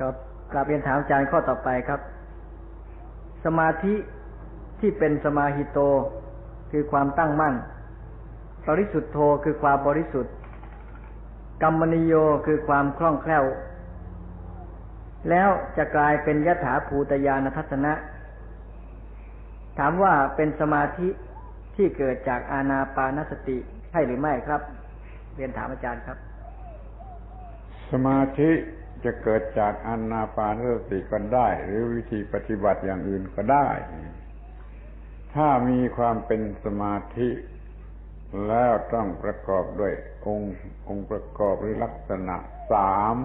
ก็กราบเรียนถามอาจารย์ข้อต่อไปครับ สมาธิที่เป็นสมาหิโต คือความตั้งมั่น บริสุทธโธคือความบริสุทธิ์กรรมนิโยคือความคล่องแคล่ว แล้วจะกลายเป็นยถาภูตยานทัศนะ ถามว่าเป็นสมาธิที่เกิดจากอาณาปานสติใช่หรือไม่ครับ เรียนถามอาจารย์ครับ สมาธิ จะเกิดจากอนาปานสติก็ได้ หรือวิธีปฏิบัติอย่างอื่นก็ได้ ถ้ามีความเป็นสมาธิ แล้วต้องประกอบด้วยองค์องค์ประกอบหรือลักษณะสาม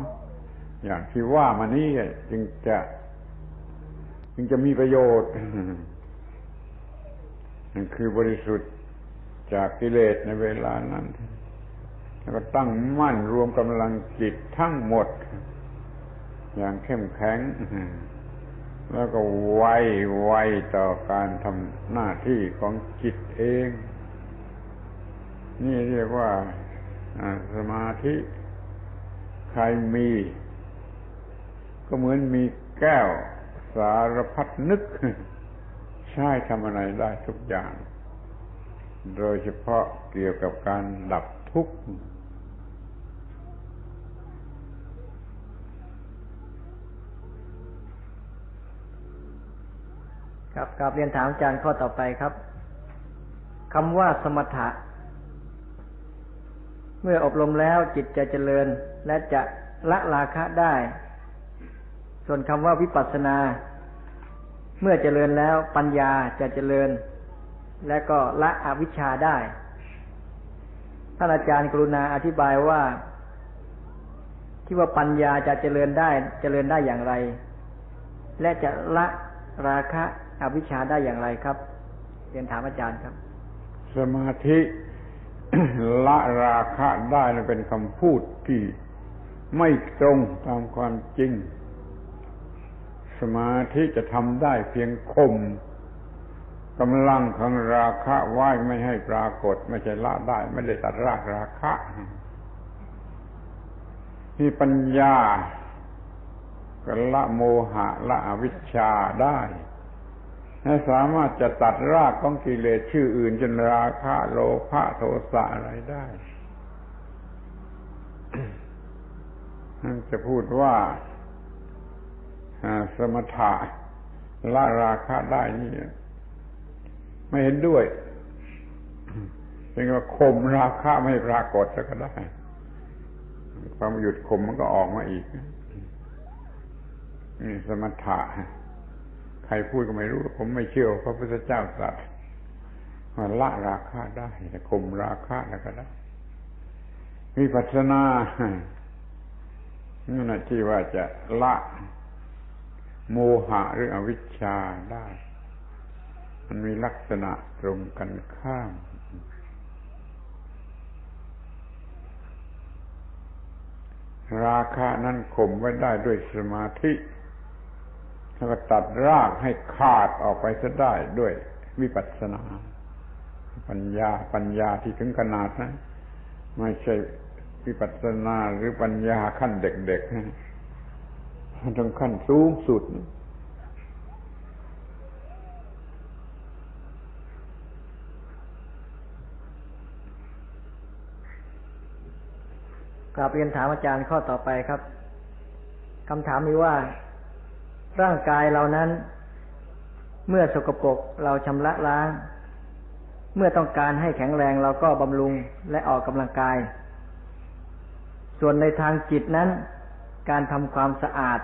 อย่างที่ว่ามานี้จึงจะ จึงจะมีประโยชน์นั่นคือบริสุทธิ์จากกิเลสในเวลานั้น แล้วก็ตั้งมั่นรวมกำลังจิตทั้งหมด อย่างเข้มแข็ง แล้วก็ไวไวต่อการทำหน้าที่ของจิตเอง นี่เรียกว่าสมาธิใครมี ก็เหมือนมีแก้วสารพัดนึก ใช้ทำอะไรได้ทุกอย่าง โดยเฉพาะเกี่ยวกับการดับทุกข์ ครับกลับเรียนถามอาจารย์ข้อต่อไปครับคำว่าสมถะ เมื่ออบรมแล้วจิตจะเจริญ และจะละราคะได้ ส่วนคำว่าวิปัสสนา เมื่อเจริญแล้วปัญญาจะเจริญ และก็ละอวิชชาได้ท่านอาจารย์กรุณาอธิบายว่า ที่ว่าปัญญาจะเจริญได้ เจริญได้อย่างไร และจะละราคะ อวิชชาได้อย่างไรครับเรียนถามอาจารย์ครับ สมาธิละราคะได้เป็นคำพูดที่ไม่ตรงตามความจริง สมาธิจะทำได้เพียงข่มกำลังของราคะไว้ไม่ให้ปรากฏ ไม่ใช่ละได้ ไม่ได้ตัดรากราคะที่ปัญญาก็ละโมหะละอวิชชาได้ ให้สามารถจะตัดรากของกิเลสชื่ออื่นจนราคะโลภะโทสะอะไรได้นั่นจะพูดว่าสมถะละราคะได้นี่ไม่เห็นด้วยเป็นว่าข่มราคะไม่ปรากฏก็ได้ ความหยุดข่มมันก็ออกมาอีกนี่สมถะ รพูดก็ไม่รู้ ผมไม่เชื่อพระพุทธเจ้าตรัสว่าละราคาได้ข่มราคาแล้วก็ได้มีปัสนานี่นะที่ว่าจะละ โมหะหรืออวิชชาได้ มันมีลักษณะตรงกันข้ามราคานั้นข่มไว้ได้ด้วยสมาธิ แล้วก็ตัดรากให้ขาดออกไปซะได้ด้วยวิปัสสนา ปัญญาปัญญาที่ถึงขนาดนะไม่ใช่วิปัสสนาหรือปัญญาขั้นเด็กๆนะต้องขั้นสูงสุดกราบเรียนถามอาจารย์ข้อต่อไปครับคำถามมีว่า ร่างกายเรานั้น เมื่อสกปรกเราชำระล้าง เมื่อต้องการให้แข็งแรงเราก็บำรุงและออกกำลังกาย ส่วนในทางจิตนั้น การทำความสะอาด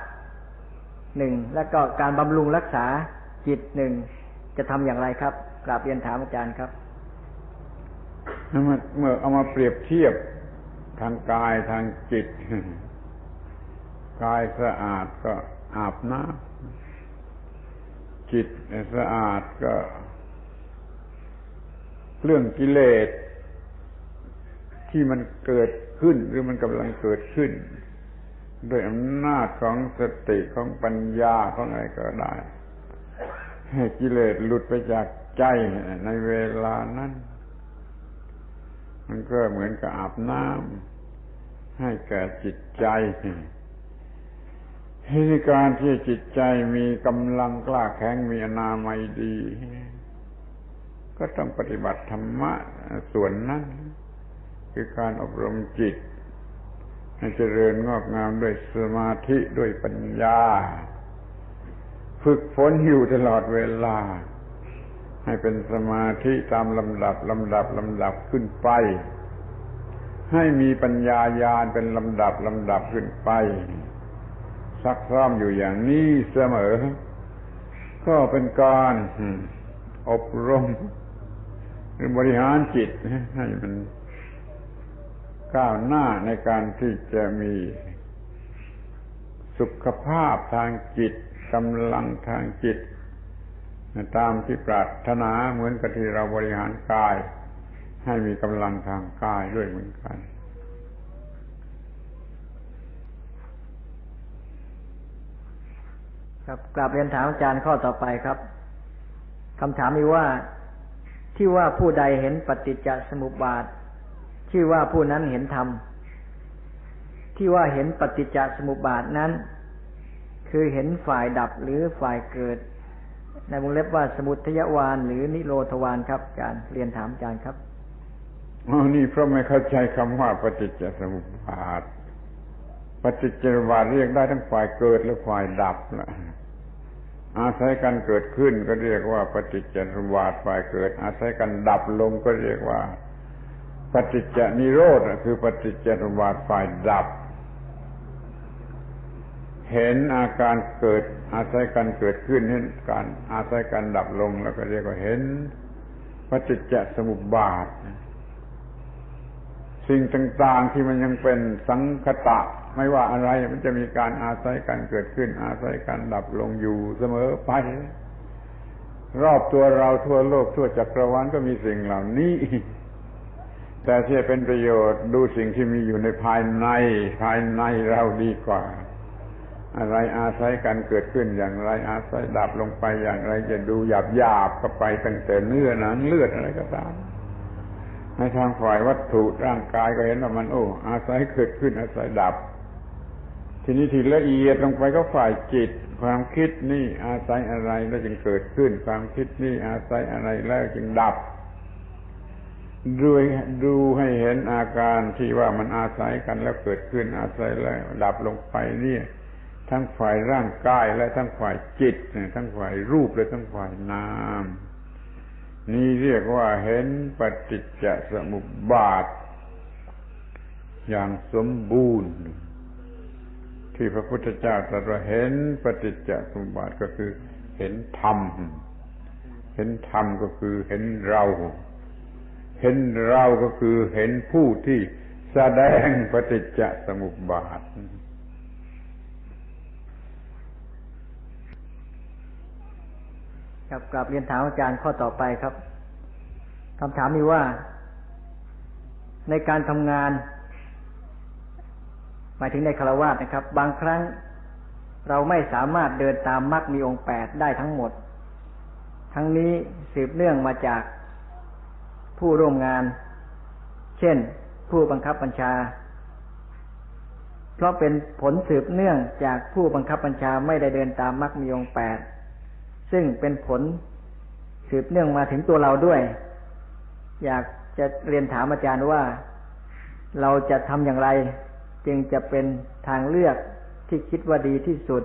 หนึ่งและก็การบำรุงรักษาจิตหนึ่งจะทำอย่างไรครับกราบเรียนถามอาจารย์ครับเมื่อเอามาเปรียบเทียบทางกายทางจิต กายสะอาดก็ อาบน้ำจิตสะอาดก็ เรื่องกิเลสที่มันเกิดขึ้นหรือมันกำลังเกิดขึ้น ด้วยอำนาจของสติของปัญญาของอะไรก็ได้ ให้กิเลสหลุดไปจากใจในเวลานั้น มันก็เหมือนกับอาบน้ำให้แก่จิตใจ ในการที่จิตใจมีกำลังกล้าแข็งมีอนามัยดี ก็ต้องปฏิบัติธรรมะส่วนนั้น คือการอบรมจิตให้เจริญงอกงามด้วยสมาธิด้วยปัญญา ฝึกฝนอยู่ตลอดเวลา ให้เป็นสมาธิตามลำดับลำดับลำดับขึ้นไป ให้มีปัญญาญาณเป็นลำดับลำดับขึ้นไป ซักซ้อมอยู่อย่างนี้เสมอ ก็เป็นการอบรมหรือบริหารจิตให้มันก้าวหน้าในการที่จะมีสุขภาพทางจิตกำลังทางจิต ตามที่ปรารถนาเหมือนกับที่เราบริหารกาย ให้มีกำลังทางกายด้วยเหมือนกัน ครับกลับเรียนถามอาจารย์ข้อต่อไปครับคำถามมีว่าที่ว่าผู้ใดเห็นปฏิจจสมุปบาทชื่ว่าผู้นั้นเห็นธรรม ที่ว่าเห็นปฏิจจสมุปบาทนั้น คือเห็นฝ่ายดับหรือฝ่ายเกิด ในวงเล็บว่าสมุทยวานหรือนิโรธวานครับอาจารย์เรียนถามอาจารย์ครับอ๋อนี่เพราะไม่เข้าใจคำว่าปฏิจจสมุปบาท ฏิจจสมุปบาทเรียกได้ทั้งฝ่ายเกิดและฝ่ายดับนะอาศัยกันเกิดขึ้นก็เรียกว่าปฏิจจสมุปบาทฝ่ายเกิด อาศัยกันดับลงก็เรียกว่า ปฏิจจนิโรธคือปฏิจจสมุปบาทฝ่ายดับ เห็นอาการเกิด อาศัยกันเกิดขึ้นเห็นการอาศัยกันดับลงแล้วก็เรียกว่าเห็น ปฏิจจสมุปบาท สิ่งต่างๆที่มันยังเป็นสังคตะ ไม่ว่าอะไรมันจะมีการอาศัยกันเกิดขึ้น อาศัยกันดับลงอยู่เสมอไป รอบตัวเราทั่วโลกทั่วจักรวาลก็มีสิ่งเหล่านี้ แต่ที่เป็นประโยชน์ดูสิ่งที่มีอยู่ในภายในภายในเราดีกว่า อะไรอาศัยกันเกิดขึ้นอย่างไร อาศัยดับลงไปอย่างไรจะดูหยาบหยาบก็ไปตั้งแต่เนื้อหนังเลือดอะไรก็ตาม ในทางฝ่ายวัตถุร่างกายก็เห็นว่ามันโอ้ อาศัยเกิดขึ้นอาศัยดับ ทีนี้ทีละเอียดลงไปก็ฝ่ายจิต ความคิดนี่อาศัยอะไรแล้วจึงเกิดขึ้น ความคิดนี่อาศัยอะไรแล้วจึงดับด้วยดูให้เห็นอาการที่ว่ามันอาศัยกันแล้วเกิดขึ้นอาศัยแล้วดับลงไปเนี่ย ทั้งฝ่ายร่างกายและทั้งฝ่ายจิตทั้งฝ่ายรูปและทั้งฝ่ายนาม นี่เรียกว่าเห็นปฏิจจสมุปบาท อย่างสมบูรณ์ ที่พระพุทธเจ้าตรัสว่าเห็นปฏิจจสมุปบาทก็คือ เห็นธรรม เห็นธรรมก็คือเห็นเรา เห็นเราก็คือเห็นผู้ที่แสดงปฏิจจสมุปบาท ครับกลับเรียนถามอาจารย์ข้อต่อไปครับคำถามมีว่า ในการทำงาน หมายถึงในคารวะนะครับ บางครั้งเราไม่สามารถเดินตามมรรคมีองค์แปดได้ทั้งหมด ทั้งนี้สืบเนื่องมาจากผู้ร่วมงาน เช่น ผู้บังคับบัญชา เพราะเป็นผลสืบเนื่องจากผู้บังคับบัญชาไม่ได้เดินตามมรรคมีองค์แปด ซึ่งเป็นผลสืบเนื่องมาถึงตัวเราด้วย อยากจะเรียนถามอาจารย์ว่า เราจะทำอย่างไร จึงจะเป็นทางเลือกที่คิดว่าดีที่สุด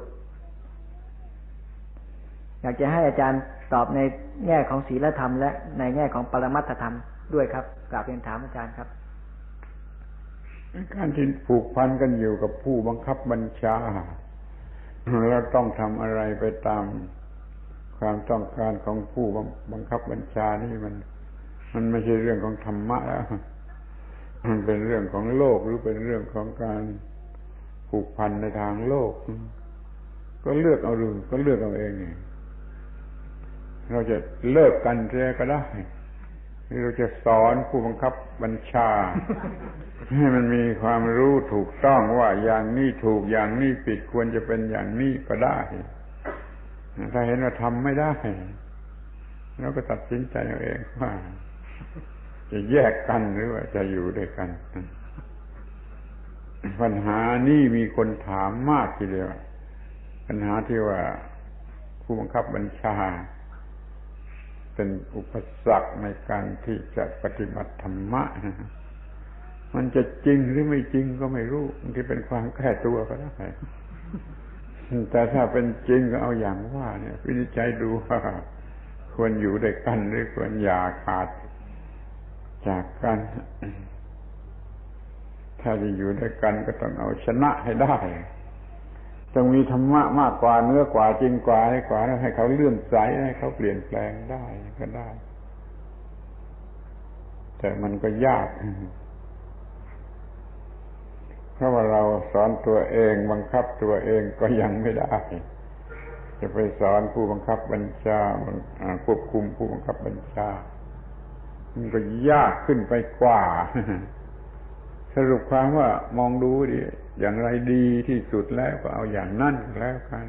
อยากจะให้อาจารย์ตอบในแง่ของศีลธรรม และในแง่ของปรมัตถธรรมด้วยครับกราบเรียนถามอาจารย์ครับการที่ผูกพันกันอยู่กับผู้บังคับบัญชาเราต้องทำอะไรไปตาม ความต้องการของผู้บังคับบัญชานี่มัน มันไม่ใช่เรื่องของธรรมะแล้วมันเป็นเรื่องของโลกหรือเป็นเรื่องของการผูกพันในทางโลก ก็เลือกเอาดูก็เลือกเอาเองเราจะเลิกกันเสียก็ได้เราจะสอนผู้บังคับบัญชา ให้มันมีความรู้ถูกต้องว่าอย่างนี้ถูกอย่างนี้ผิดควรจะเป็นอย่างนี้ก็ได้ ถ้าเห็นว่าทำไม่ได้เราก็ตัดสินใจเอาเองว่า จะแยกกันหรือว่าจะอยู่ด้วยกัน ปัญหานี่มีคนถามมากทีเดียว ปัญหาที่ว่าผู้บังคับบัญชา เป็นอุปสรรคในการที่จะปฏิบัติธรรมะ มันจะจริงหรือไม่จริงก็ไม่รู้บางทีเป็นความแก้ตัวก็ได้ แต่ถ้าเป็นจริงก็เอาอย่างว่า เนี่ยวินิจฉัยดูว่าควรอยู่ด้วยกันหรือควรอย่าขาดจากกัน ถ้าจะอยู่ด้วยกันก็ต้องเอาชนะให้ได้ต้องมีธรรมะมากกว่าเนื้อกว่าจริงกว่าให้กว่าให้เขาเลื่อนใสให้เขาเปลี่ยนแปลงได้ก็ได้ แต่มันก็ยาก ราะว่าเราสอนตัวเองบังคับตัวเองก็ยังไม่ได้ จะไปสอนผู้บังคับบัญชาควบคุมผู้บังคับบัญชา มันก็ยากขึ้นไปกว่า สรุปความว่ามองดูดิอย่างไรดีที่สุดแล้วก็เอาอย่างนั่นแล้วกัน